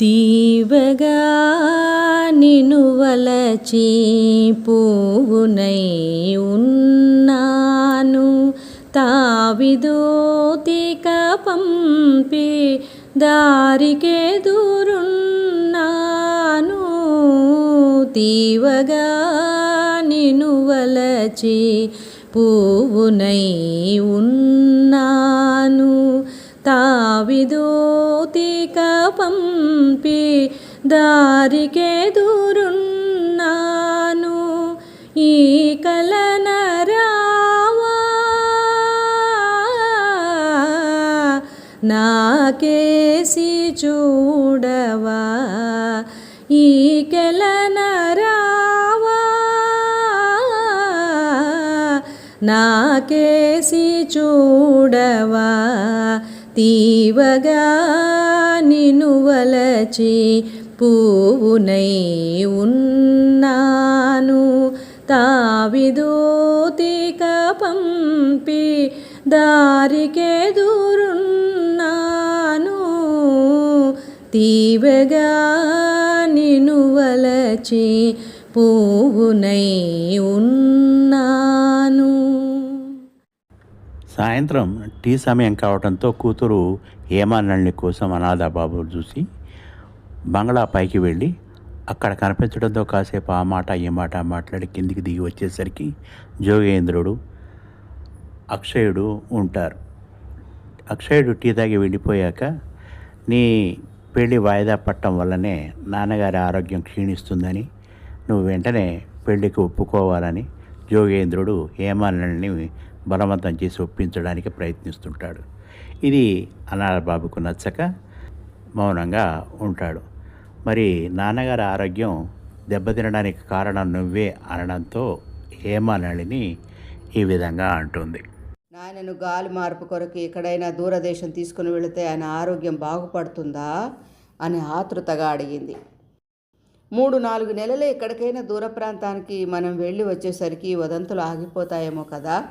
తీవగా నిను వలచి పూవునై ఉన్నాను. తావిదోతిక పంపి దారికెదురున్నాను తీవగా నిను వలచి పూవునై ఉన్నాను. తావిదో దారికే దూరున్నాను ఈ కలనరావా? నాకేసి చూడవా? ఈ కెలనరావా? నాకేసి చూడవా? తీవగా నిను పూవునై పువ్వునై ఉన్నాను తావిదోతిక పంపి దారికెదురున్నాను. తీవగా నిను వలచి పూవునై ఉన్నాను. సాయంత్రం టీ సమయం కావడంతో కూతురు హేమానల్ని కోసం అనాథబాబు చూసి బంగ్లా పైకి వెళ్ళి అక్కడ కనిపించడంతో కాసేపు ఆ మాట ఈ మాట మాట్లాడి కిందికి దిగి వచ్చేసరికి జోగేంద్రుడు అక్షయుడు ఉంటారు. అక్షయుడు టీ తాగి వెళ్ళిపోయాక నీ పెళ్ళి వాయిదా పట్టడం వల్లనే నాన్నగారి ఆరోగ్యం క్షీణిస్తుందని నువ్వు వెంటనే పెళ్ళికి ఒప్పుకోవాలని జోగేంద్రుడు హేమాలని బలవంతం చేసి ఒప్పించడానికి ప్రయత్నిస్తుంటాడు. ఇది అనాథబాబుకు నచ్చక మౌనంగా ఉంటాడు. మరి నాన్నగారి ఆరోగ్యం దెబ్బతినడానికి కారణం నువ్వే అనడంతో హేమనళిని ఈ విధంగా అంటుంది. నాయనను గాలి మార్పు కొరకు ఎక్కడైనా దూరదేశం తీసుకుని వెళితే ఆయన ఆరోగ్యం బాగుపడుతుందా అని ఆతృతగా అడిగింది. మూడు నాలుగు నెలలే ఎక్కడికైనా దూర ప్రాంతానికి మనం వెళ్ళి వచ్చేసరికి వదంతులు ఆగిపోతాయేమో కదా.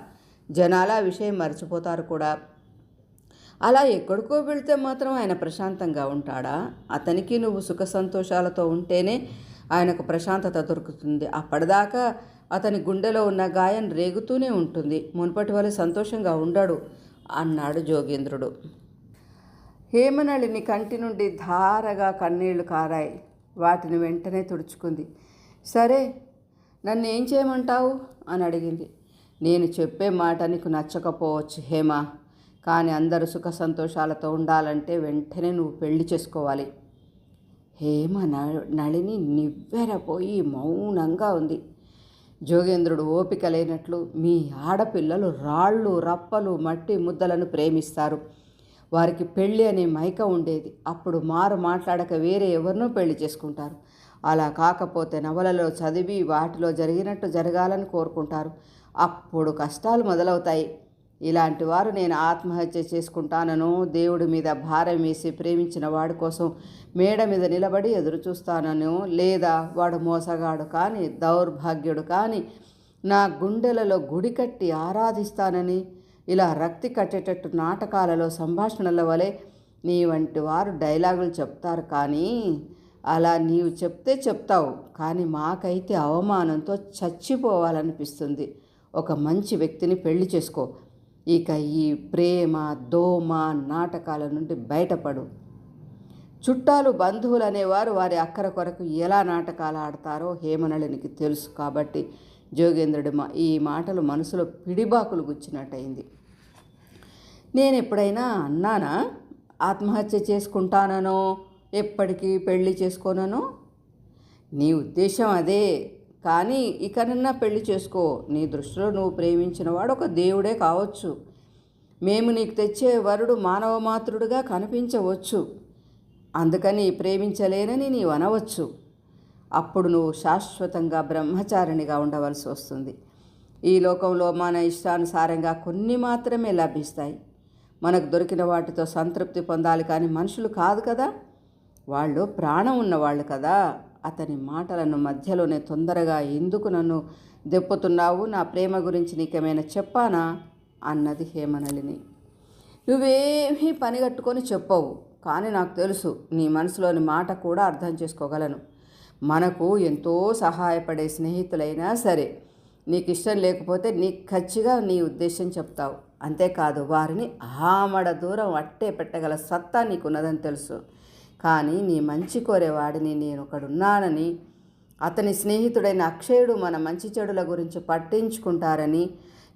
జనాల ఆ విషయం మర్చిపోతారు కూడా. అలా ఎక్కడికో వెళ్తే మాత్రం ఆయన ప్రశాంతంగా ఉంటాడా? అతనికి నువ్వు సుఖ సంతోషాలతో ఉంటేనే ఆయనకు ప్రశాంతత దొరుకుతుంది. అప్పటిదాకా అతని గుండెలో ఉన్న గాయం రేగుతూనే ఉంటుంది. మునుపటి వల్ల సంతోషంగా ఉండడు అన్నాడు జోగేంద్రుడు. హేమనళిని కంటి నుండి ధారగా కన్నీళ్ళు కారాయి. వాటిని వెంటనే తుడుచుకుంది. సరే నన్ను ఏం చేయమంటావు? అని అడిగింది. నేను చెప్పే మాట నీకు నచ్చకపోవచ్చు హేమ. కానీ అందరు సుఖ సంతోషాలతో ఉండాలంటే వెంటనే నువ్వు పెళ్ళి చేసుకోవాలి. హేమ న- నళిని నివ్వెరపోయి మౌనంగా ఉంది. జోగేంద్రుడు ఓపిక లేనట్లు మీ ఆడపిల్లలు రాళ్ళు రప్పలు మట్టి ముద్దలను ప్రేమిస్తారు. వారికి పెళ్ళి అనే మైక ఉండేది. అప్పుడు మారు మాట్లాడక వేరే ఎవరినో పెళ్ళి చేసుకుంటారు. అలా కాకపోతే నవలలో చదివి వాటిలో జరిగినట్టు జరగాలని కోరుకుంటారు. అప్పుడు కష్టాలు మొదలవుతాయి. ఇలాంటి వారు నేను ఆత్మహత్య చేసుకుంటానను. దేవుడి మీద భారం వేసి ప్రేమించిన వాడి కోసం మేడ మీద నిలబడి ఎదురు చూస్తానను లేదా వాడు మోసగాడు కానీ దౌర్భాగ్యుడు కానీ నా గుండెలలో గుడి కట్టి ఆరాధిస్తానని ఇలా రక్తి కట్టేటట్టు నాటకాలలో సంభాషణల వలె నీ వంటి వారు డైలాగులు చెప్తారు కానీ అలా నీవు చెప్తే చెప్తావు. కానీ మాకైతే అవమానంతో చచ్చిపోవాలనిపిస్తుంది. ఒక మంచి వ్యక్తిని పెళ్ళి చేసుకో. ఇక ఈ ప్రేమ దోమ నాటకాల నుండి బయటపడు. చుట్టాలు బంధువులు అనేవారు వారి అక్కర కొరకు ఎలా నాటకాలు ఆడతారో హేమనళినికి తెలుసు. కాబట్టి జోగేంద్రుడి మా ఈ మాటలు మనసులో పిడిబాకులు గుచ్చినట్టయింది. నేను ఎప్పుడైనా అన్నానా ఆత్మహత్య చేసుకుంటాననో ఎప్పటికీ పెళ్ళి చేసుకోననో? నీ ఉద్దేశం అదే. కానీ ఇకనన్నా పెళ్ళి చేసుకో. నీ దృష్టిలో నువ్వు ప్రేమించిన వాడు ఒక దేవుడే కావచ్చు. మేము నీకు తెచ్చే వరుడు మానవ మాతృడుగా కనిపించవచ్చు. అందుకని ప్రేమించలేనని నీవు అనవచ్చు. అప్పుడు నువ్వు శాశ్వతంగా బ్రహ్మచారిణిగా ఉండవలసి వస్తుంది. ఈ లోకంలో మన ఇష్టానుసారంగా కొన్ని మాత్రమే లభిస్తాయి. మనకు దొరికిన వాటితో సంతృప్తి పొందాలి కానీ మనుషులు కాదు కదా. వాళ్ళు ప్రాణం ఉన్నవాళ్ళు కదా. అతని మాటలను మధ్యలోనే తొందరగా ఎందుకు నన్ను దెప్పుతున్నావు నా ప్రేమ గురించి నీకేమైనా చెప్పానా? అన్నది హేమనలిని నువ్వేమీ పనిగట్టుకొని చెప్పవు కానీ నాకు తెలుసు నీ మనసులోని మాట కూడా అర్థం చేసుకోగలను. మనకు ఎంతో సహాయపడే స్నేహితులైనా సరే నీకు ఇష్టం లేకపోతే నీకు ఖచ్చితంగా నీ ఉద్దేశం చెప్తావు. అంతేకాదు వారిని ఆమడ దూరం అట్టే పెట్టగల సత్తా నీకున్నదని తెలుసు. కానీ నీ మంచి కోరేవాడిని నేను ఒకడున్నానని అతని స్నేహితుడైన అక్షయుడు మన మంచి చెడుల గురించి పట్టించుకుంటారని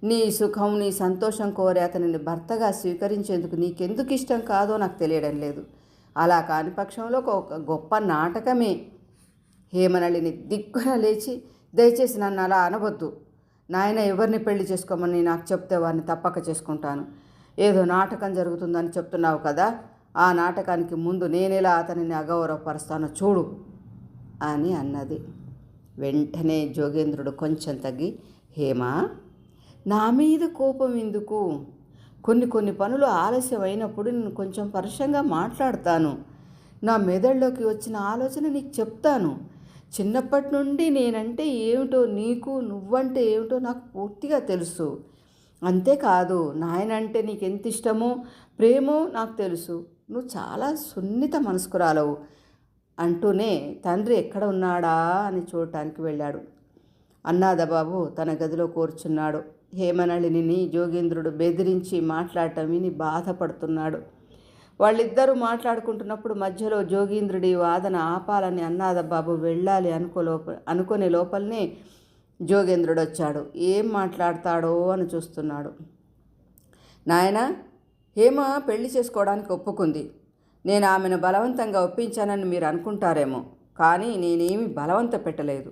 నీ సుఖం నీ సంతోషం కోరే అతనిని భర్తగా స్వీకరించేందుకు నీకెందుకు ఇష్టం కాదో నాకు తెలియడం లేదు. అలా కాని పక్షంలో ఒక గొప్ప నాటకమే. హేమనళిని దిక్కున లేచి దయచేసి నన్ను అలా అనవద్దు. నాయన ఎవరిని పెళ్ళి చేసుకోమని నాకు చెప్తే వారిని తప్పక చేసుకుంటాను. ఏదో నాటకం జరుగుతుందని చెప్తున్నావు కదా. ఆ నాటకానికి ముందు నేనెలా అతనిని అగౌరవపరుస్తానో చూడు అని అన్నది. వెంటనే జోగేంద్రుడు కొంచెం తగ్గి హేమా నా మీద కోపం ఎందుకు? కొన్ని కొన్ని పనులు ఆలస్యం అయినప్పుడు నేను కొంచెం పరుషంగా మాట్లాడతాను. నా మెదడులోకి వచ్చిన ఆలోచన నీకు చెప్తాను. చిన్నప్పటి నుండి నేనంటే ఏమిటో నీకు నువ్వంటే ఏమిటో నాకు పూర్తిగా తెలుసు. అంతేకాదు నాయనంటే నీకు ఎంత ఇష్టమో ప్రేమో నాకు తెలుసు. నువ్వు చాలా సున్నిత మనస్కురాలవు అంటూనే తండ్రి ఎక్కడ ఉన్నాడా అని చూడటానికి వెళ్ళాడు. అన్నాదబాబు తన గదిలో కూర్చున్నాడు. హేమనళిని జోగేంద్రుడు బెదిరించి మాట్లాడటం విని బాధపడుతున్నాడు. వాళ్ళిద్దరూ మాట్లాడుకుంటున్నప్పుడు మధ్యలో జోగీంద్రుడి వాదన ఆపాలని అన్నాదబాబు వెళ్ళాలి అనుకో లోప అనుకునే లోపలనే జోగేంద్రుడు వచ్చాడు ఏం మాట్లాడతాడో అని చూస్తున్నాడు. నాయనా హేమ పెళ్ళి చేసుకోవడానికి ఒప్పుకుంది. నేను ఆమెను బలవంతంగా ఒప్పించానని మీరు అనుకుంటారేమో కానీ నేనేమి బలవంత పెట్టలేదు.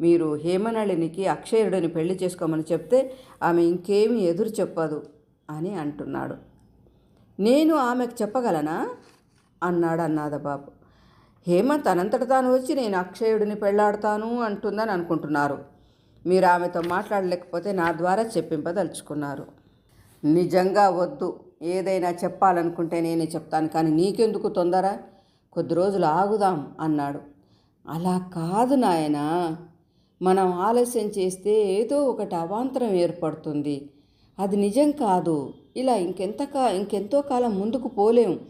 మీరు హేమనళినికి అక్షయుడిని పెళ్ళి చేసుకోమని చెప్తే ఆమె ఇంకేమీ ఎదురు చెప్పదు అని అంటున్నాడు. నేను ఆమెకు చెప్పగలనా? అన్నాడు అన్నాదబాబు. హేమ తనంతట తాను వచ్చి నేను అక్షయుడిని పెళ్ళాడతాను అంటుందని అనుకుంటున్నారు. మీరు ఆమెతో మాట్లాడలేకపోతే నా ద్వారా చెప్పింపదలుచుకున్నారు. నిజంగా వద్దు. ఏదైనా చెప్పాలనుకుంటే నేనే చెప్తాను కానీ నీకెందుకు తొందర? కొద్ది రోజులు ఆగుదాం అన్నాడు. అలా కాదు నాయనా. మనం ఆలస్యం చేస్తే ఏదో ఒకటి అవాంతరం ఏర్పడుతుంది. అది నిజం కాదు. ఇలా ఇంకెంత కా ఇంకెంతో కాలం ముందుకు పోలేం.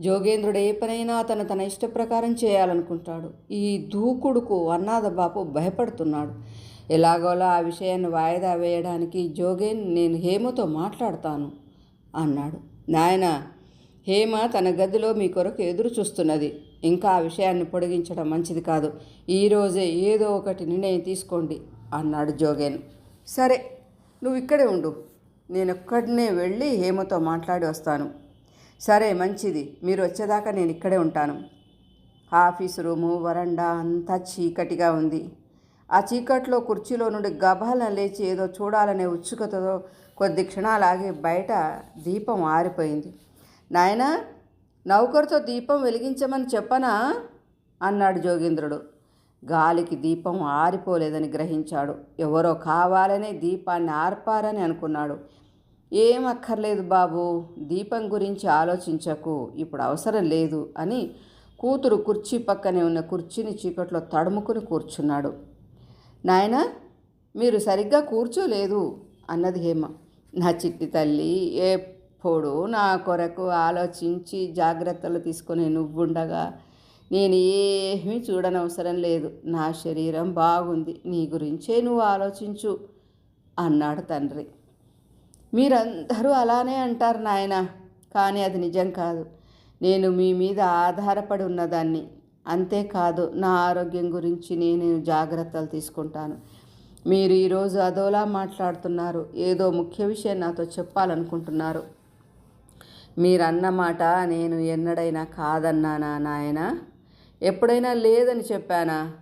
జోగేంద్రుడు ఏ పనైనా తను తన ఇష్ట ప్రకారం చేయాలనుకుంటాడు. ఈ దూకుడుకు అన్నాథ బాపు భయపడుతున్నాడు. ఎలాగోలా ఆ విషయాన్ని వాయిదా వేయడానికి జోగేన్ నేను హేమతో మాట్లాడతాను. అన్నాడు. నాయన హేమ తన గదిలో మీ కొరకు ఎదురు చూస్తున్నది. ఇంకా ఆ విషయాన్ని పొడిగించడం మంచిది కాదు. ఈరోజే ఏదో ఒకటి నిర్ణయం తీసుకోండి అన్నాడు జోగేన్. సరే నువ్వు ఇక్కడే ఉండు. నేను ఒక్కడనే వెళ్ళి హేమతో మాట్లాడి వస్తాను. సరే మంచిది. మీరు వచ్చేదాకా నేను ఇక్కడే ఉంటాను. ఆఫీస్ రూము వరండా అంతా చీకటిగా ఉంది. ఆ చీకట్లో కుర్చీలో నుండి గబాలను లేచి ఏదో చూడాలనే ఉత్సుకతతో కొద్ది క్షణాలాగి బయట దీపం ఆరిపోయింది. నాయనా నౌకర్తో దీపం వెలిగించమని చెప్పనా? అన్నాడు జోగేంద్రుడు. గాలికి దీపం ఆరిపోలేదని గ్రహించాడు. ఎవరో కావాలనే దీపాన్ని ఆర్పారని అనుకున్నాడు. ఏం అక్కర్లేదు బాబు దీపం గురించి ఆలోచించకు ఇప్పుడు అవసరం లేదు అని కూతురు కుర్చీ పక్కనే ఉన్న కుర్చీని చీకట్లో తడుముకుని కూర్చున్నాడు. నాయన మీరు సరిగ్గా కూర్చోలేదు అన్నది హేమ. నా చిట్టి తల్లి ఎప్పుడు నా కొరకు ఆలోచించి జాగ్రత్తలు తీసుకుని నువ్వుండగా నేను ఏమీ చూడనవసరం లేదు. నా శరీరం బాగుంది నీ గురించే నువ్వు ఆలోచించు అన్నాడు తండ్రి. మీరందరూ అలానే అంటారు నాయన కానీ అది నిజం కాదు. నేను మీ మీద ఆధారపడి ఉన్నదాన్ని. అంతేకాదు నా ఆరోగ్యం గురించి నేను జాగ్రత్తలు తీసుకుంటాను. మీరు ఈరోజు అదోలా మాట్లాడుతున్నారు. ఏదో ముఖ్య విషయం నాతో చెప్పాలనుకుంటున్నారు. మీరన్న మాట నేను ఎన్నడైనా కాదన్నానా నాయన? ఎప్పుడైనా లేదని చెప్పానా?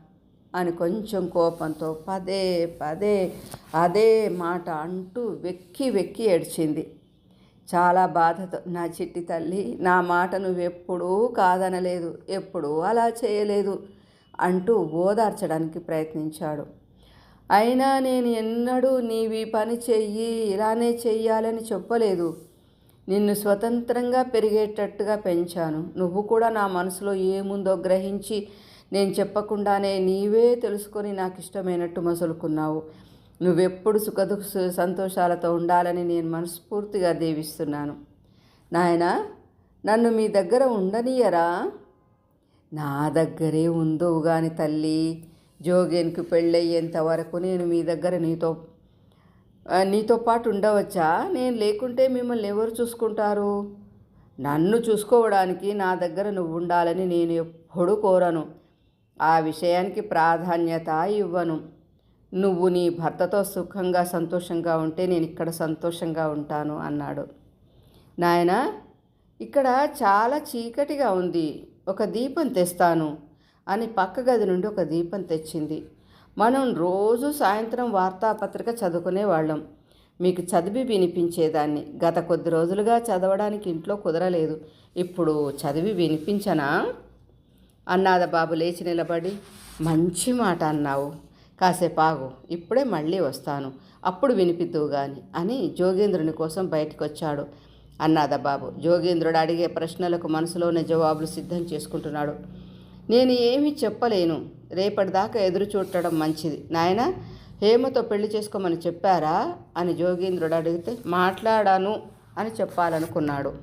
అని కొంచెం కోపంతో పదే పదే అదే మాట అంటూ వెక్కి వెక్కి ఏడ్చింది. చాలా బాధతో నా చిట్టి తల్లి నా మాట నువ్వెప్పుడూ కాదనలేదు ఎప్పుడూ అలా చేయలేదు అంటూ ఓదార్చడానికి ప్రయత్నించాడు. అయినా నేను ఎన్నడూ నీవి పని చెయ్యి ఇలానే చెయ్యాలని చెప్పలేదు. నిన్ను స్వతంత్రంగా పెరిగేటట్టుగా పెంచాను. నువ్వు కూడా నా మనసులో ఏముందో గ్రహించి నేను చెప్పకుండానే నీవే తెలుసుకొని నాకు ఇష్టమైనట్టు మసులుకున్నావు. నువ్వెప్పుడు సుఖదు సంతోషాలతో ఉండాలని నేను మనస్ఫూర్తిగా దీవిస్తున్నాను. నాయన నన్ను మీ దగ్గర ఉండనియరా? నా దగ్గరే ఉందో గాని తల్లి జోగేన్కి పెళ్ళయ్యేంత వరకు నేను మీ దగ్గర నీతో నీతో పాటు ఉండవచ్చా? నేను లేకుంటే మిమ్మల్ని ఎవరు చూసుకుంటారు? నన్ను చూసుకోవడానికి నా దగ్గర నువ్వు ఉండాలని నేను ఎప్పుడూ కోరను. ఆ విషయానికి ప్రాధాన్యత ఇవ్వను. నువ్వు నీ భర్తతో సుఖంగా సంతోషంగా ఉంటే నేను ఇక్కడ సంతోషంగా ఉంటాను అన్నాడు. నాయనా ఇక్కడ చాలా చీకటిగా ఉంది. ఒక దీపం తెస్తాను అని పక్క గది నుండి ఒక దీపం తెచ్చింది. మనం రోజు సాయంత్రం వార్తాపత్రిక చదువుకునేవాళ్ళం మీకు చదివి వినిపించేదాన్ని. గత కొద్ది రోజులుగా చదవడానికి ఇంట్లో కుదరలేదు. ఇప్పుడు చదివి వినిపించనా? అన్నాద బాబు లేచి నిలబడి మంచి మాట అన్నావు. కాసేపు ఆగు ఇప్పుడే మళ్ళీ వస్తాను. అప్పుడు వినిపిద్దువు గాని అని జోగేంద్రుని కోసం బయటికి వచ్చాడు అన్నాదా బాబు జోగేంద్రుడు అడిగే ప్రశ్నలకు మనసులోనే జవాబులు సిద్ధం చేసుకుంటున్నాడు. నేను ఏమీ చెప్పలేను. రేపటిదాకా ఎదురు చూడటం మంచిది. నాయన హేమతో పెళ్ళి చేసుకోమని చెప్పారా? అని జోగేంద్రుడు అడిగితే మాట్లాడాను అని చెప్పాలనుకున్నాడు.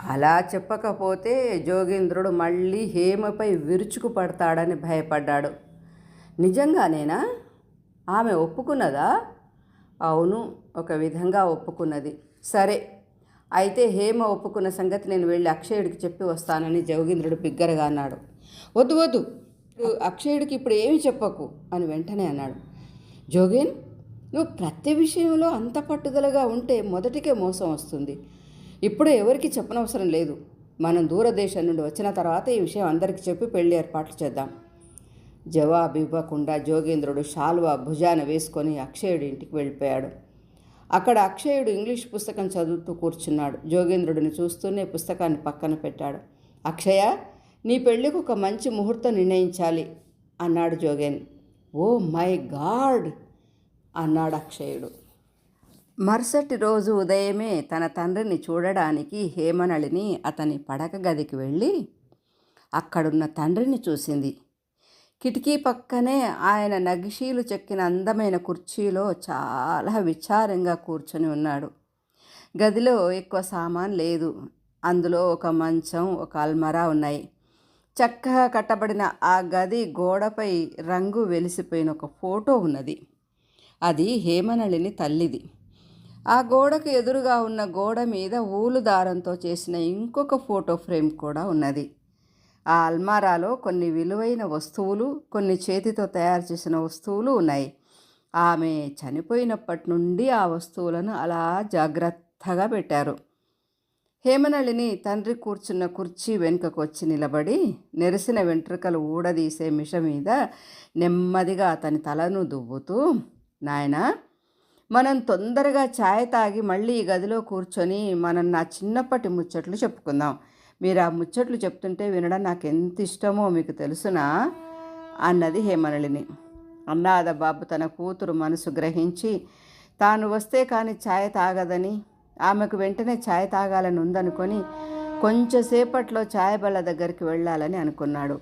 అలా చెప్పకపోతే జోగేంద్రుడు మళ్ళీ హేమపై విరుచుకు పడతాడని భయపడ్డాడు. నిజంగానేనా? ఆమె ఒప్పుకున్నదా? అవును ఒక విధంగా ఒప్పుకున్నది. సరే అయితే హేమ ఒప్పుకున్న సంగతి నేను వెళ్ళి అక్షయుడికి చెప్పి వస్తానని జోగేంద్రుడు బిగ్గరగా అన్నాడు. వద్దు వద్దు ఇప్పుడు అక్షయుడికి ఇప్పుడు ఏమి చెప్పకు అని వెంటనే అన్నాడు. జోగేన్ నువ్వు ప్రతి విషయంలో అంత పట్టుదలగా ఉంటే మొదటికే మోసం వస్తుంది. ఇప్పుడు ఎవరికి చెప్పనవసరం లేదు. మనం దూరదేశం నుండి వచ్చిన తర్వాత ఈ విషయం అందరికీ చెప్పి పెళ్ళి ఏర్పాట్లు చేద్దాం. జవాబు ఇవ్వకుండా జోగేంద్రుడు శాల్వా భుజాన వేసుకొని అక్షయుడి ఇంటికి వెళ్ళిపోయాడు. అక్కడ అక్షయుడు ఇంగ్లీష్ పుస్తకం చదువుతూ కూర్చున్నాడు. జోగేంద్రుడిని చూస్తూనే పుస్తకాన్ని పక్కన పెట్టాడు. అక్షయ నీ పెళ్ళికి ఒక మంచి ముహూర్తం నిర్ణయించాలి అన్నాడు జోగేన్. Oh my God! అన్నాడు అక్షయుడు. మరుసటి రోజు ఉదయమే తన తండ్రిని చూడడానికి హేమనళిని అతని పడక గదికి వెళ్ళి అక్కడున్న తండ్రిని చూసింది. కిటికీ పక్కనే ఆయన నగిషీలు చెక్కిన అందమైన కుర్చీలో చాలా విచారంగా కూర్చొని ఉన్నాడు. గదిలో ఎక్కువ సామాన్ లేదు. అందులో ఒక మంచం ఒక అల్మరా ఉన్నాయి. చక్కగా కట్టబడిన ఆ గది గోడపై రంగు వెలిసిపోయిన ఒక ఫోటో ఉన్నది. అది హేమనళిని తల్లిది. ఆ గోడకు ఎదురుగా ఉన్న గోడ మీద ఊలు దారంతో చేసిన ఇంకొక ఫోటో ఫ్రేమ్ కూడా ఉన్నది. ఆ అల్మారాలో కొన్ని విలువైన వస్తువులు కొన్ని చేతితో తయారు చేసిన వస్తువులు ఉన్నాయి. ఆమె చనిపోయినప్పటి నుండి ఆ వస్తువులను అలా జాగ్రత్తగా పెట్టారు. హేమనళిని తండ్రి కూర్చున్న కుర్చీ వెనుకకు వచ్చి నిలబడి నెరిసిన వెంట్రుకలు ఊడదీసే మిష మీద నెమ్మదిగా అతని తలను దువ్వుతూ నాయనా మనం తొందరగా ఛాయ్ తాగి మళ్ళీ ఈ గదిలో కూర్చొని మనం నా చిన్నప్పటి ముచ్చట్లు చెప్పుకుందాం. మీరు ఆ ముచ్చట్లు చెప్తుంటే వినడం నాకు ఎంత ఇష్టమో మీకు తెలుసునా? అన్నది హేమనళిని అన్నాద బాబు తన కూతురు మనసు గ్రహించి తాను వస్తే కానీ ఛాయ్ తాగదని ఆమెకు వెంటనే ఛాయ్ తాగాలని ఉందనుకొని కొంచెంసేపట్లో ఛాయ్ బల్ల దగ్గరికి వెళ్ళాలని అనుకున్నాడు.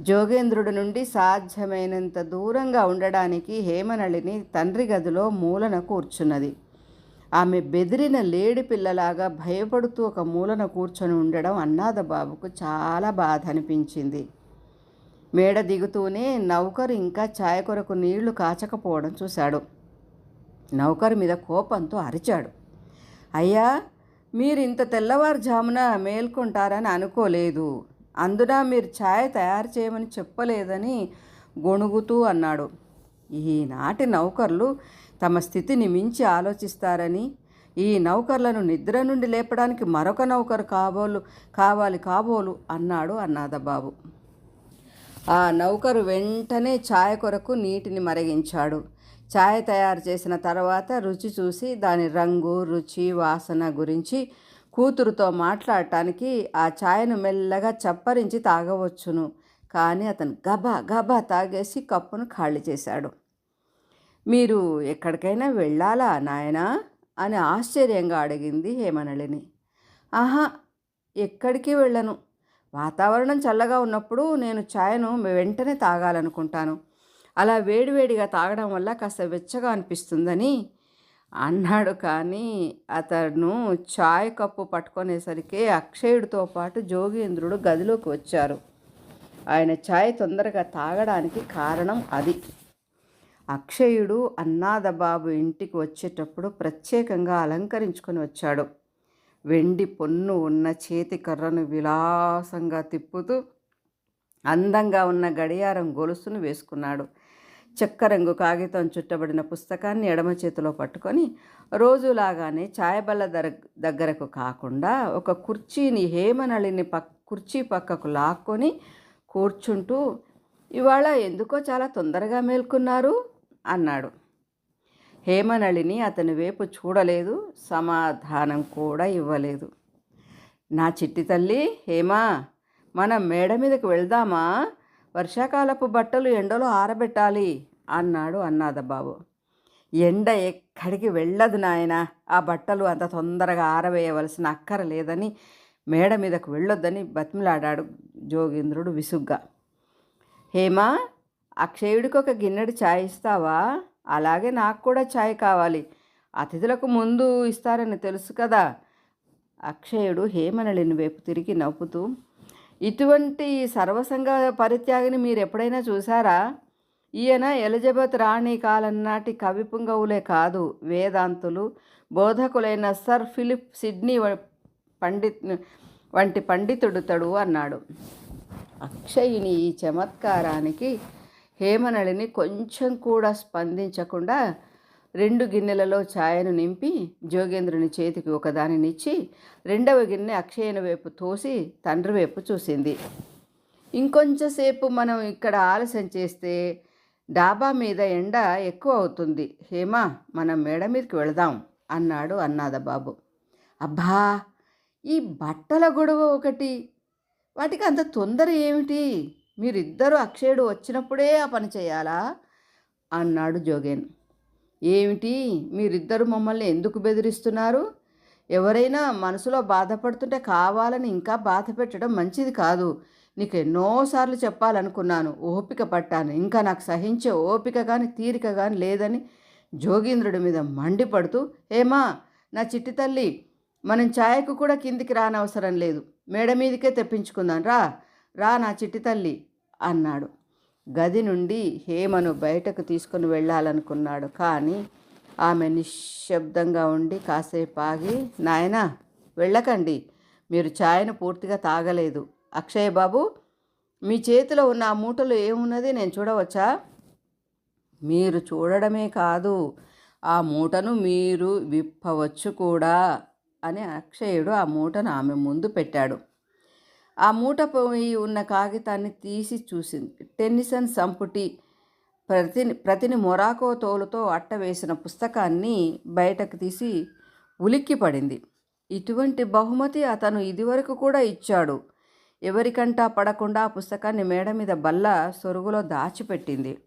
జోగేంద్రుడి నుండి సాధ్యమైనంత దూరంగా ఉండడానికి హేమనళిని తండ్రి గదిలో మూలన కూర్చున్నది. ఆమె బెదిరిన లేడి పిల్లలాగా భయపడుతూ ఒక మూలన కూర్చొని ఉండడం అన్నాద బాబుకు చాలా బాధ అనిపించింది మేడ దిగుతూనే నౌకరు ఇంకా ఛాయ కొరకు నీళ్ళు కాచకపోవడం చూశాడు. నౌకరు మీద కోపంతో అరిచాడు. అయ్యా మీరు ఇంత తెల్లవారుజామున మేల్కొంటారని అనుకోలేదు. అందున మీరు ఛాయ్ తయారు చేయమని చెప్పలేదని గొణుగుతూ అన్నాడు. ఈనాటి నౌకర్లు తమ స్థితిని మించి ఆలోచిస్తారని ఈ నౌకర్లను నిద్ర నుండి లేపడానికి మరొక నౌకరు కాబోలు కావాలి కాబోలు అన్నాడు అన్నాదబాబు. ఆ నౌకరు వెంటనే ఛాయ కొరకు నీటిని మరిగించాడు. ఛాయ తయారు చేసిన తర్వాత రుచి చూసి దాని రంగు రుచి వాసన గురించి కూతురుతో మాట్లాడటానికి ఆ ఛాయను మెల్లగా చప్పరించి తాగవచ్చును. కానీ అతను గబా గబా తాగేసి కప్పును ఖాళీ చేశాడు. మీరు ఎక్కడికైనా వెళ్ళాలా నాయనా? అని ఆశ్చర్యంగా అడిగింది హేమనళిని. ఆహా ఎక్కడికి వెళ్ళను? వాతావరణం చల్లగా ఉన్నప్పుడు నేను ఛాయను వెంటనే తాగాలనుకుంటాను. అలా వేడివేడిగా తాగడం వల్ల కాస్త వెచ్చగా అనిపిస్తుందని అన్నాడు. కానీ అతను చాయ్ కప్పు పట్టుకునేసరికి అక్షయుడితో పాటు జోగేంద్రుడు గదిలోకి వచ్చారు. ఆయన ఛాయ్ తొందరగా తాగడానికి కారణం అది. అక్షయుడు అన్నాదబాబు ఇంటికి వచ్చేటప్పుడు ప్రత్యేకంగా అలంకరించుకొని వచ్చాడు. వెండి పొన్ను ఉన్న చేతి కర్రను విలాసంగా తిప్పుతూ అందంగా ఉన్న గడియారం గొలుసును వేసుకున్నాడు. చెక్క రంగు కాగితం చుట్టబడిన పుస్తకాన్ని ఎడమ చేతిలో పట్టుకొని రోజులాగానే ఛాయబల్ల దర దగ్గరకు కాకుండా ఒక కుర్చీని హేమనళిని పక్ కుర్చీ పక్కకు లాక్కొని కూర్చుంటూ ఇవాళ ఎందుకో చాలా తొందరగా మేల్కొన్నారు? అన్నాడు. హేమనళిని అతని వైపు చూడలేదు సమాధానం కూడా ఇవ్వలేదు. నా చిట్టి తల్లి హేమా మనం మేడ మీదకి వెళ్దామా? వర్షాకాలపు బట్టలు ఎండలో ఆరబెట్టాలి అన్నాడు అన్నాదబాబు. ఎండ ఎక్కడికి వెళ్ళదు నాయన ఆ బట్టలు అంత తొందరగా ఆరవేయవలసిన అక్కర లేదని మేడ మీదకు వెళ్ళొద్దని బతిమలాడాడు జోగేంద్రుడు విసుగ్గా. హేమా అక్షయుడికి ఒక గిన్నెడు ఛాయ్ ఇస్తావా? అలాగే నాకు కూడా ఛాయ్ కావాలి. అతిథులకు ముందు ఇస్తారని తెలుసు కదా. అక్షయుడు హేమనళిని వైపు తిరిగి నవ్వుతూ ఇటువంటి సర్వసంగ పరిత్యాగిని మీరు ఎప్పుడైనా చూసారా ఈయన ఎలిజబెత్ రాణి కాలం నాటి కవి పుంగవులే కాదు. వేదాంతులు బోధకులైన సర్ ఫిలిప్ సిడ్నీ వ- పండిత్ వంటి పండితుడుతడు అన్నాడు. అక్షయుని ఈ చమత్కారానికి హేమనళిని కొంచెం కూడా స్పందించకుండా రెండు గిన్నెలలో ఛాయను నింపి జోగేంద్రుని చేతికి ఒకదానినిచ్చి రెండవ గిన్నె అక్షయుని వైపు తోసి తండ్రి వైపు చూసింది. ఇంకొంచెంసేపు మనం ఇక్కడ ఆలస్యం చేస్తే డాబా మీద ఎండ ఎక్కువ అవుతుంది. హేమా మనం మేడ మీదకి వెళదాం అన్నాడు అన్నాదబాబు. అబ్బా ఈ బట్టల గొడవ ఒకటి. వాటికి అంత తొందర ఏమిటి? మీరిద్దరూ అక్షయుడు వచ్చినప్పుడే ఆ పని చేయాలా? అన్నాడు జోగేన్. ఏమిటి? మీరిద్దరు మమ్మల్ని ఎందుకు బెదిరిస్తున్నారు? ఎవరైనా మనసులో బాధపడుతుంటే కావాలని ఇంకా బాధ పెట్టడం మంచిది కాదు. నీకు ఎన్నోసార్లు చెప్పాలనుకున్నాను. ఓపిక పట్టాను. ఇంకా నాకు సహించే ఓపిక కానీ తీరిక కానీ లేదని జోగీంద్రుడి మీద మండిపడుతూ ఏమా నా చిట్టి తల్లి మనం ఛాయకు కూడా కిందికి రానవసరం లేదు. మేడ మీదకే తెప్పించుకుందాం. రా. రా నా చిట్టి తల్లి అన్నాడు. గది నుండి హేమను బయటకు తీసుకుని వెళ్ళాలనుకున్నాడు. కానీ ఆమె నిశ్శబ్దంగా ఉండి కాసేపు ఆగి నాయనా వెళ్ళకండి. మీరు ఛాయను పూర్తిగా తాగలేదు. అక్షయ్ బాబు మీ చేతిలో ఉన్న ఆ మూటలో ఏమున్నది నేను చూడవచ్చా? మీరు చూడడమే కాదు. ఆ మూటను మీరు విప్పవచ్చు కూడా అని అక్షయుడు ఆ మూటను ఆమె ముందు పెట్టాడు. ఆ మూట పోయి ఉన్న కాగితాన్ని తీసి చూసింది. టెన్నిసన్ సంపుటి ప్రతిని ప్రతిని మొరాకో తోలుతో అట్టవేసిన పుస్తకాన్ని బయటకు తీసి ఉలిక్కి పడింది. ఇటువంటి బహుమతి అతను ఇదివరకు కూడా ఇచ్చాడు. ఎవరికంటా పడకుండా ఆ పుస్తకాన్ని మేడ మీద బల్ల సొరుగులో దాచిపెట్టింది.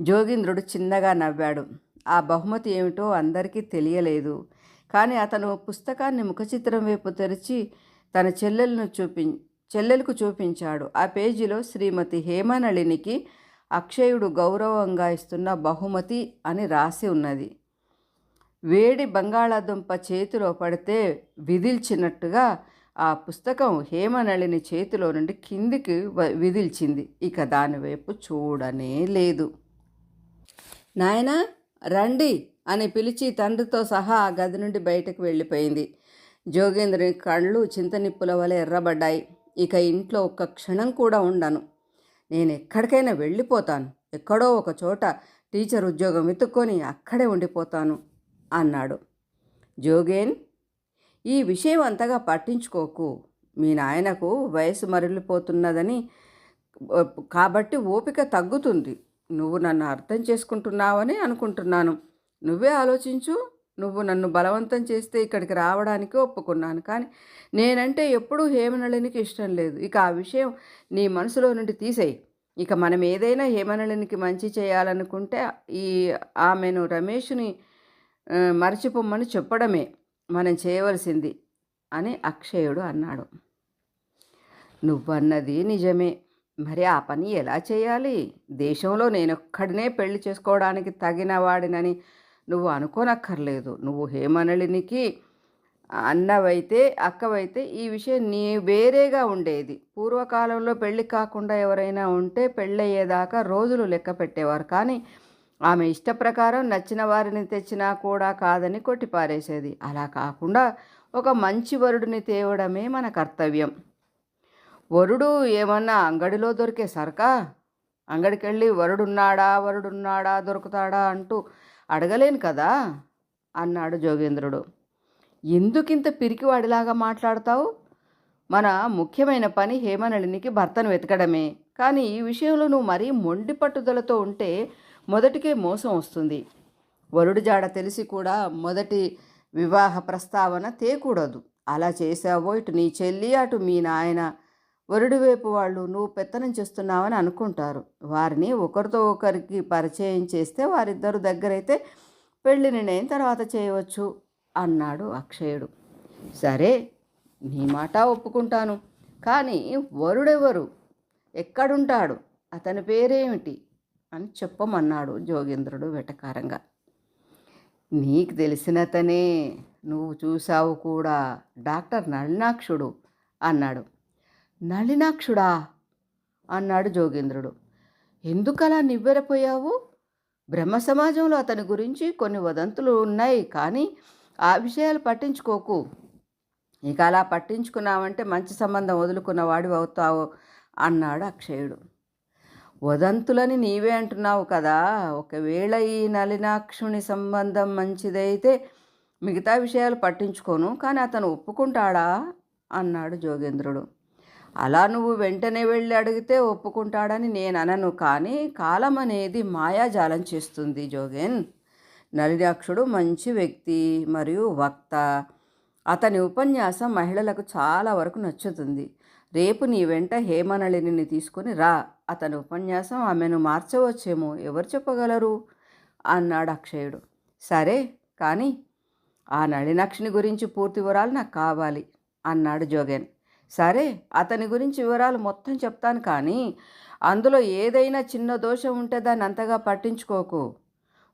జోగింద్రుడు చిన్నగా నవ్వాడు. ఆ బహుమతి ఏమిటో అందరికీ తెలియలేదు. కానీ అతను పుస్తకాన్ని ముఖచిత్రం వైపు తెరిచి తన చెల్లెలను చూపి చెల్లెలకు చూపించాడు. ఆ పేజీలో శ్రీమతి హేమనళినికి అక్షయుడు గౌరవంగా ఇస్తున్న బహుమతి అని రాసి ఉన్నది. వేడి బంగాళాదుంప చేతిలో పడితే విదిల్చినట్టుగా ఆ పుస్తకం హేమనళిని చేతిలో నుండి కిందికి విదిల్చింది. ఇక దానివైపు చూడనే లేదు. నాయనా రండి అని పిలిచి తండ్రితో సహా ఆ గది నుండి బయటకు వెళ్ళిపోయింది. జోగేంద్రుని కళ్ళు చింతనిప్పుల వలె ఎర్రబడ్డాయి. ఇక ఇంట్లో ఒక్క క్షణం కూడా ఉండను. నేను ఎక్కడికైనా వెళ్ళిపోతాను. ఎక్కడో ఒక చోట టీచర్ ఉద్యోగం వెతుక్కొని అక్కడే ఉండిపోతాను అన్నాడు. జోగేన్ ఈ విషయం అంతగా పట్టించుకోకు. మీ నాయనకు వయసు మరలిపోతున్నదని కాబట్టి ఓపిక తగ్గుతుంది. నువ్వు నన్ను అర్థం చేసుకుంటున్నావని అనుకుంటున్నాను. నువ్వే ఆలోచించు. నువ్వు నన్ను బలవంతం చేస్తే ఇక్కడికి రావడానికి ఒప్పుకున్నాను. కానీ నేనంటే ఎప్పుడూ హేమనళినికి ఇష్టం లేదు. ఇక ఆ విషయం నీ మనసులో నుండి తీసేయి. ఇక మనం ఏదైనా హేమనళినికి మంచి చేయాలనుకుంటే ఈ ఆమెను రమేష్ని మరచిపోమ్మని చెప్పడమే. మనం చేయవలసింది అని అక్షయుడు అన్నాడు. నువ్వన్నది నిజమే. మరి ఆ పని ఎలా చేయాలి? దేశంలో నేనొక్కడనే పెళ్ళి చేసుకోవడానికి తగిన వాడినని నువ్వు అనుకోనక్కర్లేదు. నువ్వు హేమనళినికి అన్నవైతే అక్కవైతే ఈ విషయం నీ వేరేగా ఉండేది. పూర్వకాలంలో పెళ్ళి కాకుండా ఎవరైనా ఉంటే పెళ్ళయ్యేదాకా రోజులు లెక్క పెట్టేవారు. కానీ ఆమె ఇష్ట ప్రకారం నచ్చిన వారిని తెచ్చినా కూడా కాదని కొట్టిపారేసేది. అలా కాకుండా ఒక మంచి వరుడిని తేవడమే మన కర్తవ్యం. వరుడు ఏమన్నా అంగడిలో దొరికే సరకా? అంగడికెళ్ళి వరుడున్నాడా వరుడున్నాడా దొరుకుతాడా అంటూ అడగలేను కదా? అన్నాడు జోగేంద్రుడు. ఎందుకింత పిరికివాడిలాగా మాట్లాడతావు? మన ముఖ్యమైన పని హేమనళినికి భర్తను వెతకడమే. కానీ ఈ విషయంలో నువ్వు మరీ మొండి పట్టుదలతో ఉంటే మొదటికే మోసం వస్తుంది. వరుడు జాడ తెలిసి కూడా మొదటి వివాహ ప్రస్తావన తేకూడదు. అలా చేసావో ఇటు నీ చెల్లి అటు మీ నాయన వరుడి వైపు వాళ్ళు నువ్వు పెత్తనం చేస్తున్నావని అనుకుంటారు. వారిని ఒకరితో ఒకరికి పరిచయం చేస్తే వారిద్దరు దగ్గరైతే పెళ్ళి నిర్ణయం తర్వాత చేయవచ్చు అన్నాడు అక్షయుడు. సరే నీ మాట ఒప్పుకుంటాను. కానీ వరుడెవరు? ఎక్కడుంటాడు? అతని పేరేమిటి? అని చెప్పమన్నాడు జోగేంద్రుడు వెటకారంగా. నీకు తెలిసినతనే నువ్వు చూసావు కూడా డాక్టర్ నళినాక్షుడు అన్నాడు. నళినాక్షుడా! అన్నాడు జోగేంద్రుడు. ఎందుకలా నివ్వెరపోయావు? బ్రహ్మ సమాజంలో అతని గురించి కొన్ని వదంతులు ఉన్నాయి కానీ ఆ విషయాలు పట్టించుకోకు. ఇక అలా పట్టించుకున్నావంటే మంచి సంబంధం వదులుకున్న వాడివి అవుతావు అన్నాడు అక్షయుడు. వదంతులని నీవే అంటున్నావు కదా! ఒకవేళ ఈ నలినాక్షుని సంబంధం మంచిదైతే మిగతా విషయాలు పట్టించుకోను కానీ అతను ఒప్పుకుంటాడా? అన్నాడు జోగేంద్రుడు. అలా నువ్వు వెంటనే వెళ్ళి అడిగితే ఒప్పుకుంటాడని నేను అనను కానీ కాలం అనేది మాయాజాలం చేస్తుంది జోగేన్. నలినాక్షుడు మంచి వ్యక్తి మరియు వక్త. అతని ఉపన్యాసం మహిళలకు చాలా వరకు నచ్చుతుంది. రేపు నీ వెంట హేమనళిని తీసుకుని రా. అతని ఉపన్యాసం ఆమెను మార్చవచ్చేమో ఎవరు చెప్పగలరు? అన్నాడు అక్షయుడు. సరే కానీ ఆ నళినాక్షిని గురించి పూర్తి వివరాలు నాకు కావాలి అన్నాడు జోగేన్. సరే అతని గురించి వివరాలు మొత్తం చెప్తాను కానీ అందులో ఏదైనా చిన్న దోషం ఉంటే దాన్ని అంతగా పట్టించుకోకు.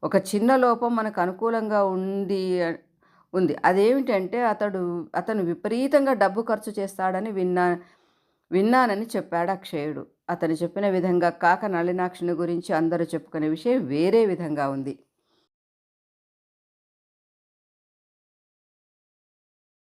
ఒక చిన్న లోపం మనకు అనుకూలంగా ఉంది ఉంది. అదేమిటంటే అతడు అతను విపరీతంగా డబ్బు ఖర్చు చేస్తాడని విన్నా విన్నానని చెప్పాడు అక్షయుడు. అతను చెప్పిన విధంగా కాక నళినాక్షిని గురించి అందరూ చెప్పుకునే విషయం వేరే విధంగా ఉంది.